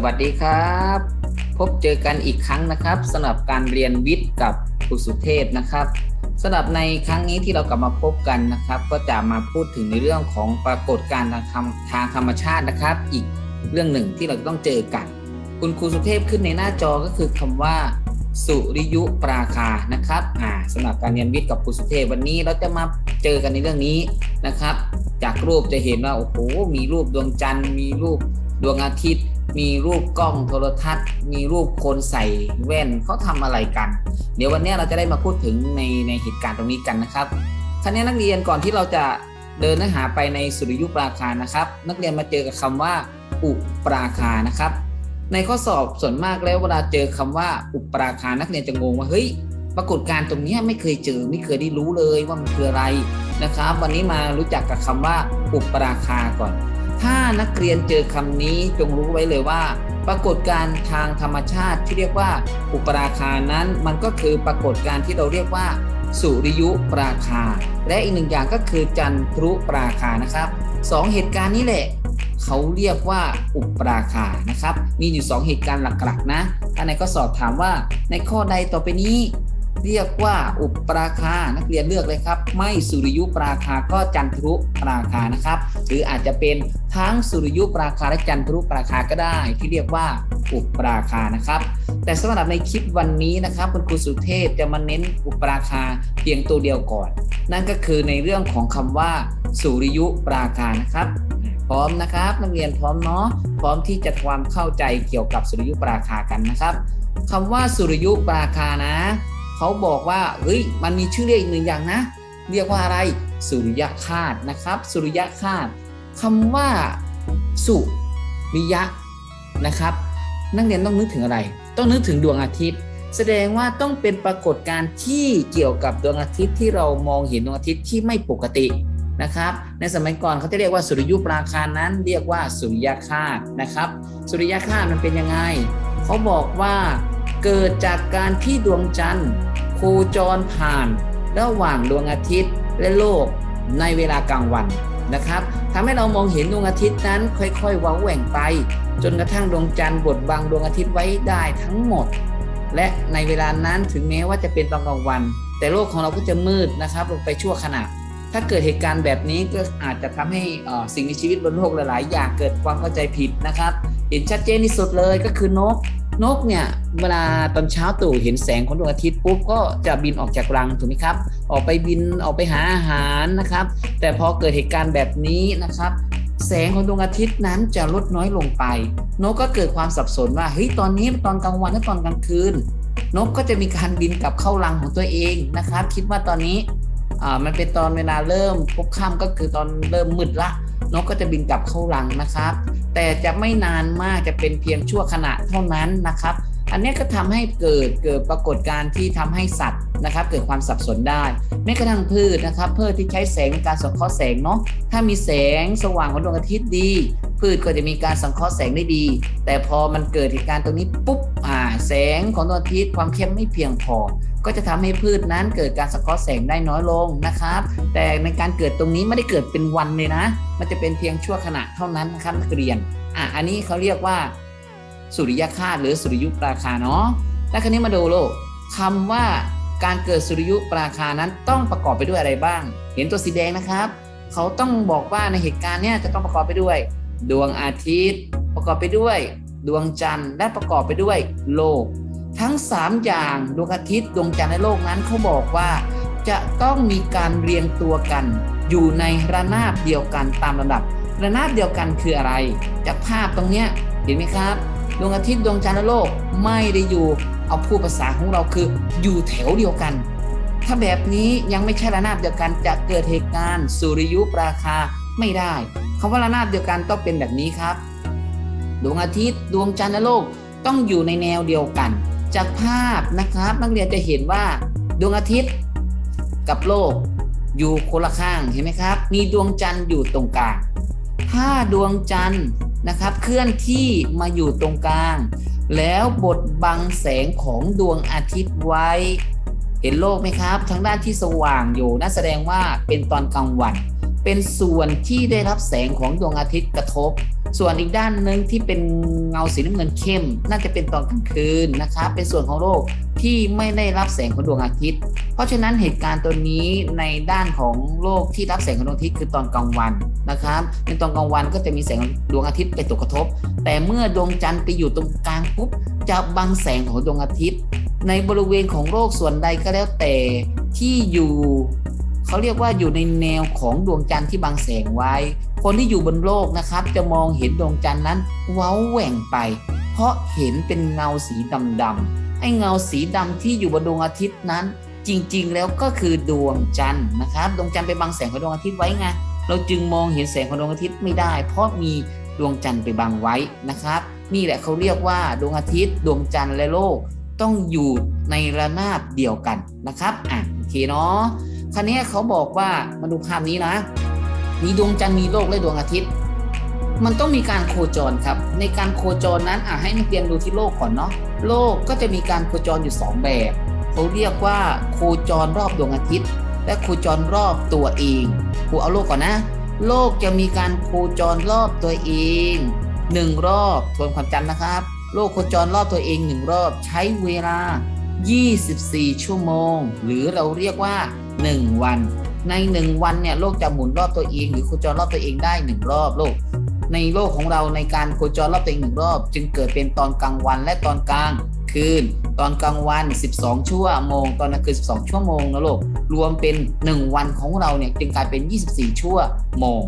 สวัสดีครับ พบเจอกันอีกครั้งนะครับสำหรับการเรียนวิทย์กับครูสุเทพนะครับสำหรับในครั้งนี้ที่เรากลับมาพบกันนะครับ ก็จะมาพูดถึงในเรื่องของปรากฏการณ์ทางธรรมทางธรรมชาตินะครับ อีกเรื่องหนึ่งที่เราต้องเจอกัน คุณครูสุเทพขึ้นในหน้าจอก็คือคำว่า สุริยุปราคานะครับอ่าสำหรับการเรียนวิทย์กับครูสุเทพวันนี้เราจะมาเจอกันในเรื่องนี้นะครับ จากรูปจะเห็นว่าโอ้โหมีรูปดวงจันทร์มีรูปดวงอาทิตย์ มีรูปกล้องโทรทัศน์ มีรูปคนใส่แว่นเขาทำอะไรกัน เดี๋ยววันนี้เราจะได้มาพูดถึงในในเหตุการณ์ตรงนี้กันนะครับท่านนี้นักเรียนก่อนที่เราจะเดินเนื้อหาไปในสุริยุปราคานะครับ นักเรียนมาเจอกับคำว่า อุปราคานะครับ ในข้อสอบส่วนมากแล้วเวลาเจอคำว่า อุปราคานักเรียนจะงงว่าเฮ้ยปรากฏการณ์ตรงนี้ไม่เคยเจอไม่เคยได้รู้เลยว่ามันคืออะไรนะครับ วันนี้มารู้จักกับคำว่า อุปราคาก่อน ถ้านักเรียนเจอคำนี้จงรู้ไว้เลยว่า ปรากฏการณ์ทางธรรมชาติที่เรียกว่าอุปราคานั้น มันก็คือปรากฏการณ์ที่เราเรียกว่า สุริยุปราคา และอีกหนึ่งอย่างก็คือจันทรุปราคานะครับสองเหตุการณ์นี้แหละเขาเรียกว่าอุปราคานะครับ มีอยู่ 2 เหตุการณ์หลักๆนะถ้าในข้อสอบถามว่าในข้อใดต่อไปนี้ เรียกว่าอุปราคา นักเรียนเลือกเลยครับ ไม่สุริยุปราคาก็จันทรุปราคานะครับ หรืออาจจะเป็นทั้งสุริยุปราคาและจันทรุปราคาก็ได้ ที่เรียกว่าอุปราคานะครับ แต่สำหรับในคลิปวันนี้นะครับคุณครูสุเทพจะมาเน้นอุปราคาเพียงตัวเดียวก่อน นั่นก็คือในเรื่องของคำว่าสุริยุปราคานะครับพร้อมนะครับนักเรียนพร้อมเนาะพร้อมที่จะความเข้าใจเกี่ยวกับสุริยุปราคากันนะครับคำว่าสุริยุปราคานะ เขาบอกว่าเฮ้ยมันมีชื่อเรียกอีกหนึ่งอย่างนะ เรียกว่าอะไรสุริยคาตนะครับ สุริยคาตคำว่าสุริยะนะครับ นักเรียนต้องนึกถึงอะไร ต้องนึกถึงดวงอาทิตย์ แสดงว่าต้องเป็นปรากฏการณ์ที่เกี่ยวกับดวงอาทิตย์ที่เรามองเห็นดวงอาทิตย์ที่ไม่ปกตินะครับ ในสมัยก่อนเขาจะเรียกว่าสุริยุปราคานั้น เรียกว่าสุริยคาตนะครับ สุริยคาตมันเป็นยังไง เขาบอกว่าเกิดจากการที่ดวงจันทร์ โคจรผ่านระหว่างดวงอาทิตย์และโลกในเวลากลางวันนะครับทำให้เรามองเห็นดวงอาทิตย์นั้นค่อยๆว้าแหว่งไป จนกระทั่งดวงจันทร์บดบังดวงอาทิตย์ไว้ได้ทั้งหมด และในเวลานั้นถึงแม้ว่าจะเป็นตอนกลางวัน แต่โลกของเราก็จะมืดนะครับลงไปชั่วขณะถ้าเกิดเหตุการณ์แบบนี้ก็อาจจะทำให้สิ่งมีชีวิตบนโลกหลาย ๆ อย่างเกิดความเข้าใจผิดนะครับ เห็นชัดเจนที่สุดเลยก็คือนก นกเนี่ยเวลาตอนเช้าตู่เห็นแสงของดวงอาทิตย์ปุ๊บก็จะบินออกจากรังถูกไหมครับ ออกไปบินออกไปหาอาหารนะครับ แต่พอเกิดเหตุการณ์แบบนี้นะครับ แสงของดวงอาทิตย์นั้นจะลดน้อยลงไป นกก็เกิดความสับสนว่าเฮ้ยตอนนี้เป็นตอนกลางวันหรือตอนกลางคืน นกก็จะมีการบินกลับเข้ารังของตัวเองนะครับ คิดว่าตอนนี้อ่ามันเป็นตอนเวลาเริ่มพบค่ำก็คือตอนเริ่มมืดละนกก็จะบินกลับเข้ารังนะครับ แต่จะไม่นานมากจะเป็นเพียงชั่วขณะเท่านั้นนะครับ อันนี้ก็ทำให้เกิดเกิดปรากฏการณ์ที่ทำให้สัตว์นะครับ เกิดความสับสนได้แม้กระทั่งพืชนะครับพืชที่ใช้แสงในการสังเคราะห์แสงเนาะถ้ามีแสงสว่างของดวงอาทิตย์ดี พืชก็จะมีการสังเคราะห์แสงได้ดี แต่พอมันเกิดเหตุการณ์ตรงนี้ปุ๊บอ่า แสงของดวงอาทิตย์ความเข้มไม่เพียงพอ ก็จะทำให้พืชนั้นเกิดการสังเคราะห์แสงได้น้อยลงนะครับ แต่ในการเกิดตรงนี้ไม่ได้เกิดเป็นวันเลยนะ มันจะเป็นเพียงชั่วขณะเท่านั้นนะครับนักเรียนอะอันนี้เขาเรียกว่า สุริยคาตหรือสุริยุปราคาเนาะแล้วคราวนี้มาดูโลกคำว่าการเกิดสุริยุปราคานั้นต้องประกอบไปด้วยอะไรบ้าง เห็นตัวสีแดงนะครับ เขาต้องบอกว่าในเหตุการณ์เนี้ยจะต้องประกอบไปด้วย ดวงอาทิตย์ ประกอบไปด้วย ดวงจันทร์และประกอบไปด้วยโลก ทั้ง 3 อย่างดวงอาทิตย์ดวงจันทร์และโลกนั้นเขาบอกว่าจะต้องมีการเรียงตัวกัน อยู่ในระนาบเดียวกันตามลำดับ ระนาบเดียวกันคืออะไร จากภาพตรงเนี้ยเห็นไหมครับ ดวงอาทิตย์ดวงจันทร์และโลกไม่ได้อยู่เอาพูดภาษาของเราคืออยู่แถวเดียวกัน ถ้าแบบนี้ยังไม่ใช่ระนาบเดียวกันจะเกิดเหตุการณ์สุริยุปราคาไม่ได้คำว่าระนาบเดียวกันต้องเป็นแบบนี้ครับ ดวงอาทิตย์ ดวงจันทร์และโลกต้องอยู่ในแนวเดียวกัน จากภาพนะครับ นักเรียนจะเห็นว่าดวงอาทิตย์กับโลกอยู่คนละข้างเห็นไหมครับ มีดวงจันทร์อยู่ตรงกลาง ถ้าดวงจันทร์นะครับ เคลื่อนที่มาอยู่ตรงกลาง แล้วบดบังแสงของดวงอาทิตย์ไว้ เห็นโลกไหมครับ ทางด้านที่สว่างอยู่นั่นแสดงว่าเป็นตอนกลางวัน เป็นส่วนที่ได้รับแสงของดวงอาทิตย์กระทบ ส่วนอีกด้านหนึ่งที่เป็นเงาสีน้ำเงินเข้ม น่าจะเป็นตอนกลางคืนนะครับเป็นส่วนของโลกที่ไม่ได้รับแสงของดวงอาทิตย์ เพราะฉะนั้นเหตุการณ์ตัวนี้ในด้านของโลกที่รับแสงของดวงอาทิตย์คือตอนกลางวันนะครับในตอนกลางวันก็จะมีแสงดวงอาทิตย์ไปตกกระทบ แต่เมื่อดวงจันทร์ไปอยู่ตรงกลางปุ๊บจะบังแสงของดวงอาทิตย์ ในบริเวณของโลกส่วนใดก็แล้วแต่ที่อยู่ เขาเรียกว่าอยู่ในแนวของดวงจันทร์ที่บังแสงไว้ คนที่อยู่บนโลกนะครับ จะมองเห็นดวงจันทร์นั้น เว้าแหว่งไป เพราะเห็นเป็นเงาสีดำๆไอ้เงาสีดำที่อยู่บนดวงอาทิตย์นั้น จริงๆ แล้วก็คือดวงจันทร์นะครับดวงจันทร์ไปบังแสงของดวงอาทิตย์ไว้ไงเราจึงมองเห็นแสงของดวงอาทิตย์ไม่ได้ เพราะมีดวงจันทร์ไปบังไว้นะครับ นี่แหละเขาเรียกว่าดวงอาทิตย์ ดวงจันทร์และโลกต้องอยู่ในระนาบเดียวกันนะครับอะโอเคเนาะ คราวนี้เขาบอกว่ามาดูภาพนี้นะ มีดวงจันทร์มีโลกและดวงอาทิตย์ มันต้องมีการโคจรครับ ในการโคจรนั้นอะให้นักเรียนดูที่โลกก่อนเนาะโลกก็จะมีการโคจรอยู่ 2 แบบเขาเรียกว่าโคจรรอบดวงอาทิตย์ และโคจรรอบตัวเองครูเอาโลกก่อนนะ โลกจะมีการโคจรรอบตัวเองหนึ่งรอบทวนความจำนะครับ โลกโคจรรอบตัวเองหนึ่งรอบใช้เวลา 24 ชั่วโมง หรือเราเรียกว่า 1 วัน ใน 1 วันเนี่ยโลกจะหมุนรอบตัวเอง หรือโคจรรอบตัวเองได้ 1 รอบโลก ในโลกของเราในการโคจรรอบตัวเองหนึ่งรอบ จึงเกิดเป็นตอนกลางวันและตอนกลางคืน ตอนกลางวัน 12 ชั่วโมง ตอนกลางคืน 12 ชั่วโมงนะโลก รวมเป็น 1 วันของเราเนี่ยจึงกลายเป็น 24 ชั่วโมง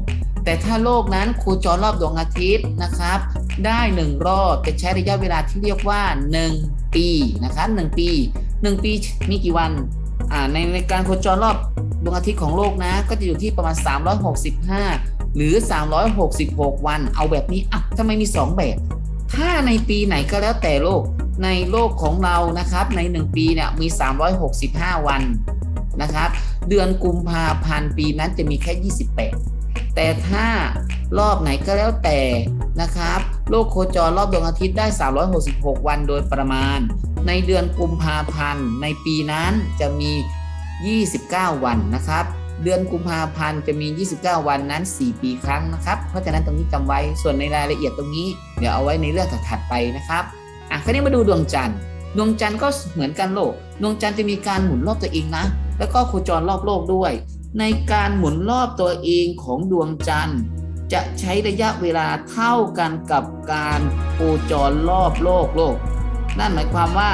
แต่ถ้าโลกนั้นโคจรรอบดวงอาทิตย์นะครับ ได้หนึ่งรอบจะใช้ระยะเวลาที่เรียกว่า 1 ปีนะครับ1ปี 1 ปีมีกี่วัน อ่าในในการโคจรรอบดวงอาทิตย์ของโลกนะ ก็จะอยู่ที่ประมาณ 365 หรือ 366 วัน เอาแบบนี้อะทำไมมี 2 แบบ ถ้าในปีไหนก็แล้วแต่โลก ในโลกของเรานะครับ ใน 1 ปีเนี่ยมี 365 วันนะครับ เดือนกุมภาพันธ์ปีนั้นจะมีแค่ 28 แต่ถ้ารอบไหนก็แล้วแต่นะครับ โลกโคจรรอบดวงอาทิตย์ได้ 366 วันโดยประมาณ ในเดือนกุมภาพันธ์ในปีนั้นจะมี 29 วันนะครับ เดือนกุมภาพันธ์จะมี 29 วันนั้น 4 ปีครั้งนะครับ เพราะฉะนั้นตรงนี้จำไว้ส่วนในรายละเอียดตรงนี้ เดี๋ยวเอาไว้ในเรื่องถัดไปนะครับอะคราวนี้มาดูดวงจันทร์ดวงจันทร์ก็เหมือนกันโลก ดวงจันทร์จะมีการหมุนรอบตัวเองนะ แล้วก็โคจรรอบโลกด้วย ในการหมุนรอบตัวเองของดวงจันทร์ จะใช้ระยะเวลาเท่ากันกับการโคจรรอบโลกโลก นั่นหมายความว่า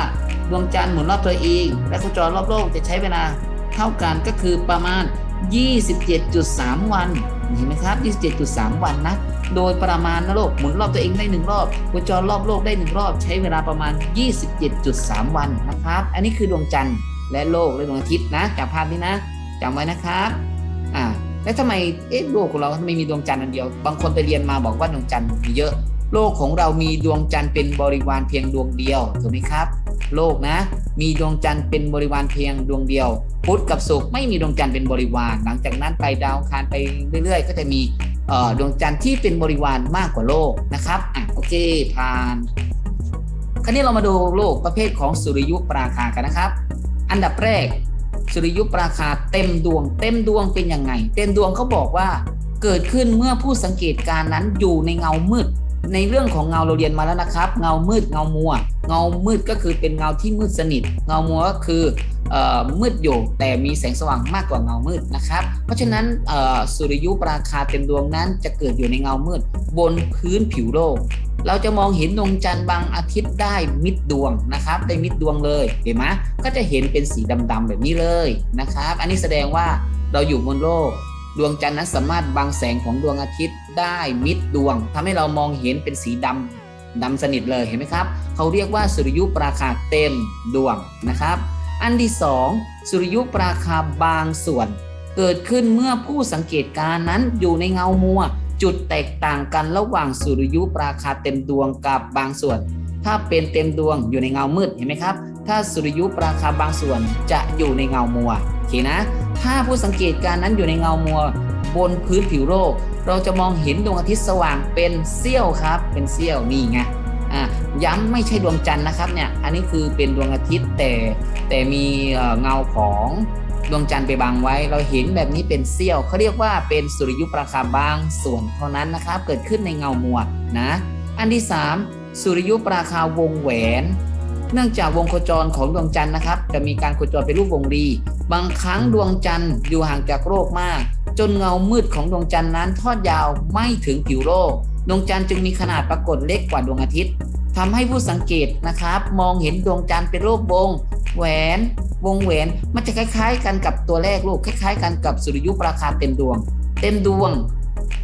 ดวงจันทร์หมุนรอบตัวเอง และโคจรรอบโลกจะใช้เวลาเท่ากันก็คือประมาณ 27.3 วันเห็นไหมครับ 27.3 วันนะ โดยประมาณนะโลกหมุนรอบตัวเองได้หนึ่งรอบโคจรรอบโลกได้หนึ่งรอบ ใช้เวลาประมาณ 27.3 วันนะครับ อันนี้คือดวงจันทร์และโลกและดวงอาทิตย์นะจำภาพนี้นะจำไว้นะครับอ่าแล้วทำไมเอ๊ะโลกของเราทำไมมีดวงจันทร์อันเดียว บางคนไปเรียนมาบอกว่าดวงจันทร์มีเยอะ โลกของเรามีดวงจันทร์เป็นบริวารเพียงดวงเดียวถูกไหมครับ โลกนะ มีดวงจันทร์เป็นบริวารเพียงดวงเดียว พุธกับศุกร์ไม่มีดวงจันทร์เป็นบริวาร หลังจากนั้นไปดาวคารไปเรื่อย ๆ ก็จะมีดวงจันทร์ที่เป็นบริวารมากกว่าโลกนะครับอะโอเคผ่านคราวนี้เรามาดูโลกประเภทของสุริยุปราคากันนะครับ อันดับแรกสุริยุปราคาเต็มดวง เต็มดวงเป็นยังไง เต็มดวงเขาบอกว่าเกิดขึ้นเมื่อผู้สังเกตการณ์นั้นอยู่ในเงามืด ในเรื่องของเงาเราเรียนมาแล้วนะครับ เงามืดเงามัว เงามืดก็คือเป็นเงาที่มืดสนิท เงามัวก็คืออมืดอยู่แต่มีแสงสว่างมากกว่าเงามืดนะครับ เพราะฉะนั้นสุริยุปราคาเต็มดวงนั้นจะเกิดอยู่ในเงามืด บนพื้นผิวโลก เราจะมองเห็นดวงจันทร์บางอาทิตย์ได้มิดดวงนะครับ ได้มิดดวงเลยเห็นไหมก็จะเห็นเป็นสีดำๆแบบนี้เลยนะครับ อันนี้แสดงว่าเราอยู่บนโลก ดวงจันทร์นั้นสามารถบังแสงของดวงอาทิตย์ ได้มิดดวงทำให้เรามองเห็นเป็นสีดำดำสนิทเลยเห็นไหมครับ เขาเรียกว่าสุริยุปราคาเต็มดวงนะครับ อันที่สองสุริยุปราคาบางส่วน เกิดขึ้นเมื่อผู้สังเกตการณ์นั้นอยู่ในเงามัว จุดแตกต่างกันระหว่างสุริยุปราคาเต็มดวงกับบางส่วน ถ้าเป็นเต็มดวงอยู่ในเงามืดเห็นไหมครับ ถ้าสุริยุปราคาบางส่วนจะอยู่ในเงามัวโอเคนะ ถ้าผู้สังเกตการณ์นั้นอยู่ในเงามัว บนพื้นผิวโลก เราจะมองเห็นดวงอาทิตย์สว่างเป็นเสี้ยวครับ เป็นเสี้ยวนี่ไงอะย้ำไม่ใช่ดวงจันทร์นะครับเนี่ยอันนี้คือเป็นดวงอาทิตย์แต่แต่มีเอ่อเงาของดวงจันทร์ไปบังไว้ เราเห็นแบบนี้เป็นเสี้ยวเขาเรียกว่าเป็นสุริยุปราคาบางส่วนเท่านั้นนะครับเกิดขึ้นในเงามัวนะอันที่ 3 สุริยุปราคาวงแหวน เนื่องจากวงโคจรของดวงจันทร์นะครับ จะมีการโคจรเป็นรูปวงรี บางครั้งดวงจันทร์อยู่ห่างจากโลกมาก จนเงามืดของดวงจันทร์นั้นทอดยาวไม่ถึงผิวโลก ดวงจันทร์จึงมีขนาดปรากฏเล็กกว่าดวงอาทิตย์ทำให้ผู้สังเกตนะครับ มองเห็นดวงจันทร์เป็นรูปวงแหวนวงแหวนมันจะคล้าย ๆ กันกับตัวแรกลูกคล้าย ๆ กันกับสุริยุปราคาเต็มดวง เต็มดวง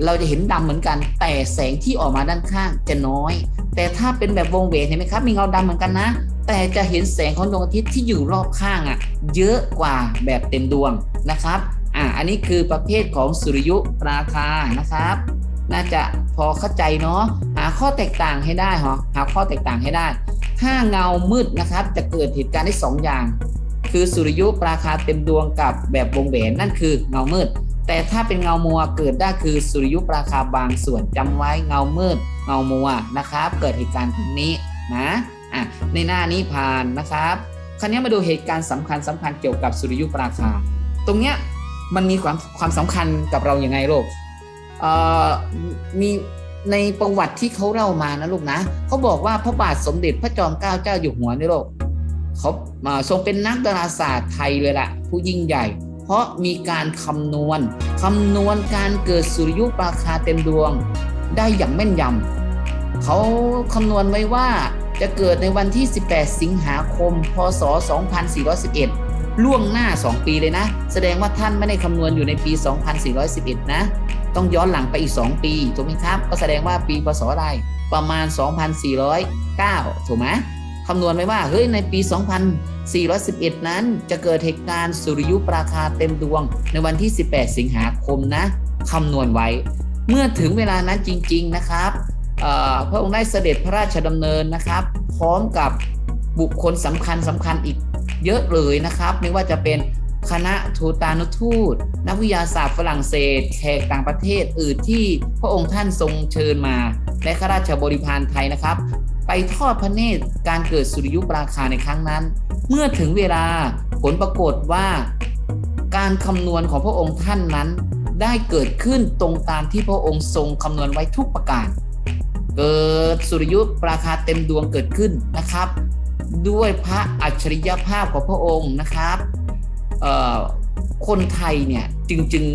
เราจะเห็นดำเหมือนกัน แต่แสงที่ออกมาด้านข้างจะน้อย แต่ถ้าเป็นแบบวงแหวนเห็นไหมครับ มีเงาดำเหมือนกันนะ แต่จะเห็นแสงของดวงอาทิตย์ที่อยู่รอบข้างอะเยอะกว่าแบบเต็มดวงนะครับอ่าอันนี้คือประเภทของสุริยุปราคานะครับ น่าจะพอเข้าใจเนาะหาข้อแตกต่างให้ได้หรอหาข้อแตกต่างให้ได้ ถ้าเงามืดนะครับ จะเกิดเหตุการณ์ได้สองอย่าง คือสุริยุปราคาเต็มดวงกับแบบวงแหวนนั่นคือเงามืด แต่ถ้าเป็นเงามัวเกิดได้คือสุริยุปราคาบางส่วนจำไว้เงามืด เงามัวนะครับ เกิดเหตุการณ์ตรงนี้นะ อะในหน้านี้ผ่านนะครับคราวนี้มาดูเหตุการณ์สำคัญสำคัญเกี่ยวกับสุริยุปราคา ตรงเนี้ยมันมีความความสำคัญกับเราอย่างไงลูกเอ่อมีในประวัติที่เขาเล่ามานะลูกนะเขาบอกว่าพระบาทสมเด็จพระจอมเกล้าเจ้าอยู่หัวในโลกเขามาทรงเป็นนักดาราศาสตร์ไทยเลยล่ะ ผู้ยิ่งใหญ่ เพราะมีการคำนวณคำนวณการเกิดสุริยุปราคาเต็มดวงได้อย่างแม่นยำเขาคำนวณไว้ว่า จะเกิดในวันที่ 18 สิงหาคม พศ 2411 ล่วงหน้า 2 ปีเลยนะ แสดงว่าท่านไม่ได้คำนวณอยู่ในปี 2411 นะ ต้องย้อนหลังไปอีก 2 ปีถูกไหมครับ ก็แสดงว่าปีพศอะไรประมาณ 2409 ถูกไหมคำนวณไว้ว่า เฮ้ย ในปี 2411 นั้น จะเกิดเหตุการณ์สุริยุปราคาเต็มดวง ในวันที่ 18 สิงหาคมนะ คำนวณไว้ เมื่อถึงเวลานั้นจริง ๆ นะครับ พระองค์ได้เสด็จพระราชดำเนินนะครับ พร้อมกับบุคคลสำคัญสำคัญอีกเยอะเลยนะครับ ไม่ว่าจะเป็นคณะทูตานุทูต นักวิทยาศาสตร์ฝรั่งเศสแขกต่างประเทศอื่นที่พระองค์ท่านทรงเชิญมา และข้าราชบริพารไทยนะครับ ไปทอดพระเนตรการเกิดสุริยุปราคาในครั้งนั้น เมื่อถึงเวลาผลปรากฏว่า การคำนวณของพระองค์ท่านนั้น ได้เกิดขึ้นตรงตามที่พระองค์ทรงคำนวณไว้ทุกประการ เกิดสุริยุปราคาเต็มดวงเกิดขึ้นนะครับ ด้วยพระอัจฉริยภาพของพระองค์นะครับคนไทยเนี่ยจึงจึง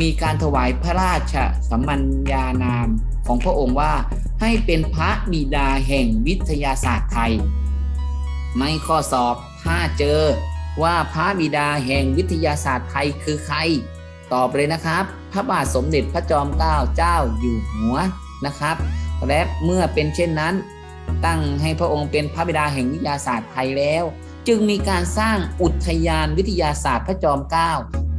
มีการถวายพระราชสัมมัญญานามของพระองค์ว่าให้เป็นพระบิดาแห่งวิทยาศาสตร์ไทย ในข้อสอบถ้าเจอว่าพระบิดาแห่งวิทยาศาสตร์ไทยคือใคร ตอบเลยนะครับ พระบาทสมเด็จพระจอมเกล้าเจ้าอยู่หัว นะครับ และเมื่อเป็นเช่นนั้น ตั้งให้พระองค์เป็นพระบิดาแห่งวิทยาศาสตร์ไทยแล้ว จึงมีการสร้างอุทยานวิทยาศาสตร์พระจอมเกล้า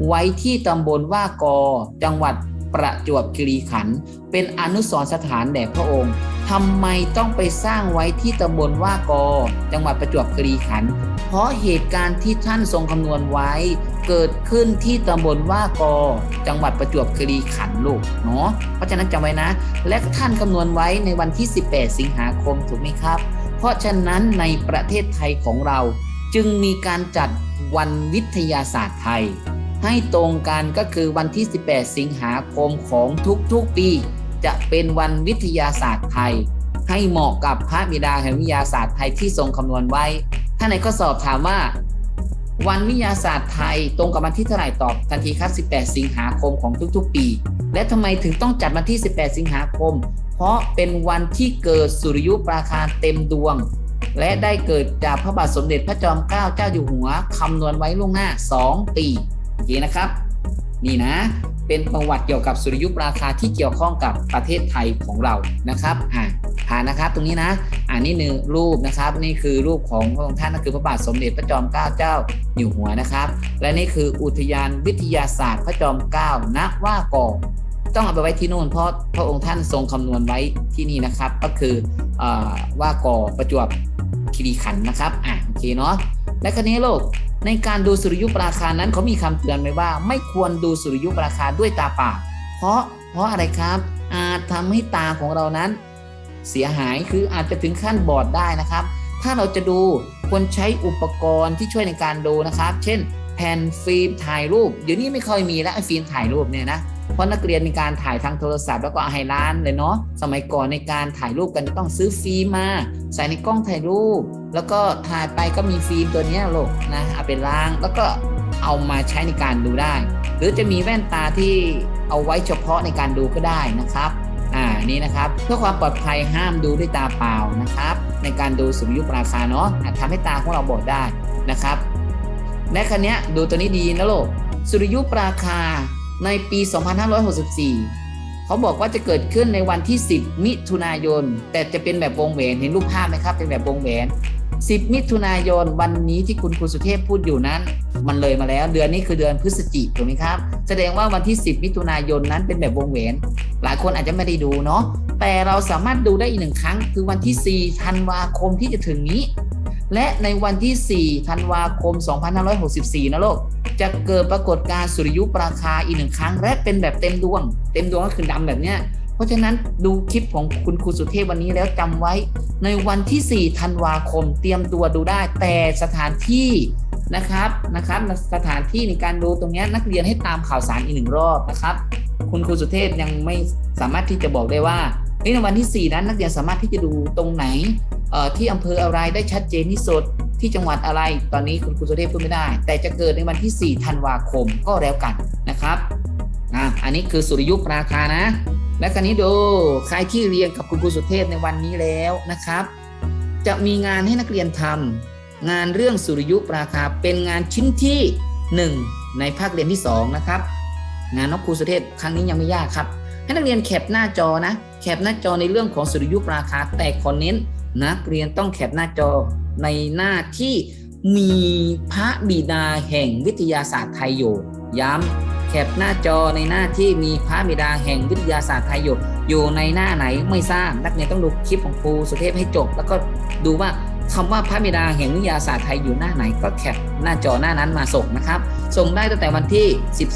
ไว้ที่ตำบลว่ากอ จังหวัดประจวบคีรีขันธ์เป็นอนุสรสถานแด่พระองค์ทำไมต้องไปสร้างไว้ที่ตำบลว่ากอ จังหวัดประจวบคีรีขันธ์เพราะเหตุการณ์ที่ท่านทรงคำนวณไว้ เกิดขึ้นที่ตำบลว่ากอ จังหวัดประจวบคีรีขันธ์ลูกเนาะเพราะฉะนั้นจำไว้นะ และท่านคำนวณไว้ในวันที่ 18 สิงหาคมถูกไหมครับ เพราะฉะนั้นในประเทศไทยของเราจึงมีการจัดวันวิทยาศาสตร์ไทย ให้ตรงกันก็คือวันที่ 18 สิงหาคมของทุกๆปี จะเป็นวันวิทยาศาสตร์ไทย ให้เหมาะกับพระบิดาแห่งวิทยาศาสตร์ไทยที่ทรงคำนวณไว้ ถ้าในข้อสอบถามว่า วันวิทยาศาสตร์ไทยตรงกับวันที่เท่าไหร่ตอบทันทีครับ 18 สิงหาคมของทุกๆ ปี และทำไมถึงต้องจัดวันที่ 18 สิงหาคม เพราะเป็นวันที่เกิดสุริยุปราคาเต็มดวง และได้เกิดจากพระบาทสมเด็จพระจอมเกล้าเจ้าอยู่หัวคำนวณไว้ล่วงหน้า 2 ปีโอเคนะครับ นี่นะ เป็นประวัติเกี่ยวกับสุริยุปราคาที่เกี่ยวข้องกับประเทศไทยของเรานะครับอ่าผ่านนะครับตรงนี้นะอ่านี่หนึ่งรูปนะครับ นี่คือรูปของพระองค์ท่านนั่นคือพระบาทสมเด็จพระจอมเกล้าเจ้าอยู่หัวนะครับ และนี่คืออุทยานวิทยาศาสตร์พระจอมเกล้าณว่ากอต้องเอาไปไว้ที่นู่นเพราะพระองค์ท่านทรงคำนวณไว้ที่นี่นะครับ ก็คืออว่ากอประจวบคีรีขันธ์นะครับอะโอเคเนาะ และคราวนี้โลกในการดูสุริยุปราคานั้นเขามีคำเตือนไว้ว่า ไม่ควรดูสุริยุปราคาด้วยตาเปล่าเพราะเพราะอะไรครับ อาจทำให้ตาของเรานั้น เสียหายคืออาจจะถึงขั้นบอดได้นะครับ ถ้าเราจะดูควรใช้อุปกรณ์ที่ช่วยในการดูนะครับ เช่น แผ่นฟิล์มถ่ายรูป เดี๋ยวนี้ไม่ค่อยมีแล้วฟิล์มถ่ายรูปเนี่ยนะ เพราะนักเรียนมีการถ่ายทางโทรศัพท์แล้วก็อาให้ร้านเลยเนาะสมัยก่อนในการถ่ายรูปกันต้องซื้อฟิล์มมาใส่ในกล้องถ่ายรูป แล้วก็ถ่ายไปก็มีฟิล์มตัวนี้ยลูกนะเอาไปล้างแล้วก็เอามาใช้ในการดูได้ หรือจะมีแว่นตาที่เอาไว้เฉพาะในการดูก็ได้นะครับอ่านี่นะครับเพื่อความปลอดภัยห้ามดูด้วยตาเปล่านะครับ ในการดูสุริยุปราคาเนาะอาจทำให้ตาของเราบอดได้นะครับและคันนี้ดูตัวนี้ดีนะโลกสุริยุปราคา ในปี 2564 เขาบอกว่าจะเกิดขึ้นในวันที่ 10 มิถุนายน แต่จะเป็นแบบวงแหวนเห็นรูปภาพไหมครับ เป็นแบบวงแหวน 10 มิถุนายน วันนี้ที่คุณครูสุเทพพูดอยู่นั้น มันเลยมาแล้ว เดือนนี้คือเดือนพฤศจิกถูกไหมครับ แสดงว่าวันที่ 10 มิถุนายนนั้นเป็นแบบวงแหวน หลายคนอาจจะไม่ได้ดูเนาะ แต่เราสามารถดูได้อีกหนึ่งครั้ง คือวันที่ 4 ธันวาคมที่จะถึงนี้ และในวันที่ 4 ธันวาคม 2564 นะโลก จะเกิดปรากฏการณ์สุริยุปราคาอีกหนึ่งครั้ง และเป็นแบบเต็มดวง เต็มดวงก็คือดำแบบเนี้ยเพราะฉะนั้นดูคลิปของคุณครูสุเทพวันนี้แล้วจำไว้ ในวันที่4ธันวาคมเตรียมตัวดูได้ แต่สถานที่นะครับนะครับสถานที่ในการดูตรงนี้นักเรียนให้ตามข่าวสารอีกหนึ่งรอบนะครับ คุณครูสุเทพยังไม่สามารถที่จะบอกได้ว่าในวันที่ 4 นั้นนักเรียนสามารถที่จะดูตรงไหนที่อำเภออะไรได้ชัดเจนที่สุด ที่จังหวัดอะไรตอนนี้คุณครูสุเทพพูดไม่ได้ แต่จะเกิดในวันที่ 4 ธันวาคมก็แล้วกันนะครับอะอันนี้คือสุริยุปราคานะ และคราวนี้ดูใครที่เรียนกับคุณครูสุเทพในวันนี้แล้วนะครับ จะมีงานให้นักเรียนทำงานเรื่องสุริยุปราคาเป็นงานชิ้นที่ 1 ในภาคเรียนที่ 2 นะครับ งานนกครูสุเทพครั้งนี้ยังไม่ยากครับ ให้นักเรียนแคปหน้าจอนะแคปหน้าจอในเรื่องของสุริยุปราคาแต่ขอเน้นนักเรียนต้องแคปหน้าจอ ในหน้าที่มีพระบิดาแห่งวิทยาศาสตร์ไทยอยู่ ย้ำแคปหน้าจอในหน้าที่มีพระบิดาแห่งวิทยาศาสตร์ไทยอยู่อยู่ในหน้าไหนไม่ทราบนักเรียนต้องดูคลิปของครูสุเทพให้จบ แล้วก็ดูว่าคำว่าพระบิดาแห่งวิทยาศาสตร์ไทยอยู่หน้าไหนก็แคปหน้าจอหน้านั้นมาส่งนะครับ ส่งได้ตั้งแต่วันที่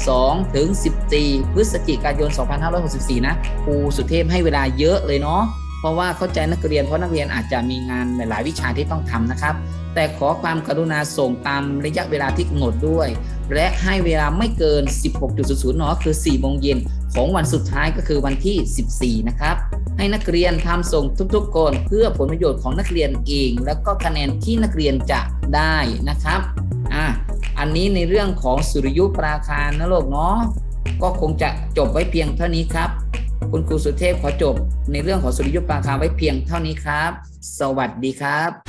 12 ถึง 14 พฤศจิกายน 2564 นะครูสุเทพให้เวลาเยอะเลยเนาะ เพราะว่าเข้าใจนักเรียนเพราะนักเรียนอาจจะมีงานหลายวิชาที่ต้องทำนะครับ แต่ขอความกรุณาส่งตามระยะเวลาที่กำหนดด้วย และให้เวลาไม่เกิน 16.00นคือ4โมงเย็นของวันสุดท้ายก็คือวันที่ 14 นะครับ ให้นักเรียนทำส่งทุกๆคนเพื่อผลประโยชน์ของนักเรียนเอง แล้วก็คะแนนที่นักเรียนจะได้นะครับอะอันนี้ในเรื่องของสุริยุปราคานะโลกเนาะก็คงจะจบไว้เพียงเท่านี้ครับ คุณครูสุเทพขอจบในเรื่องของสุริยุปราคาไว้เพียงเท่านี้ครับ สวัสดีครับ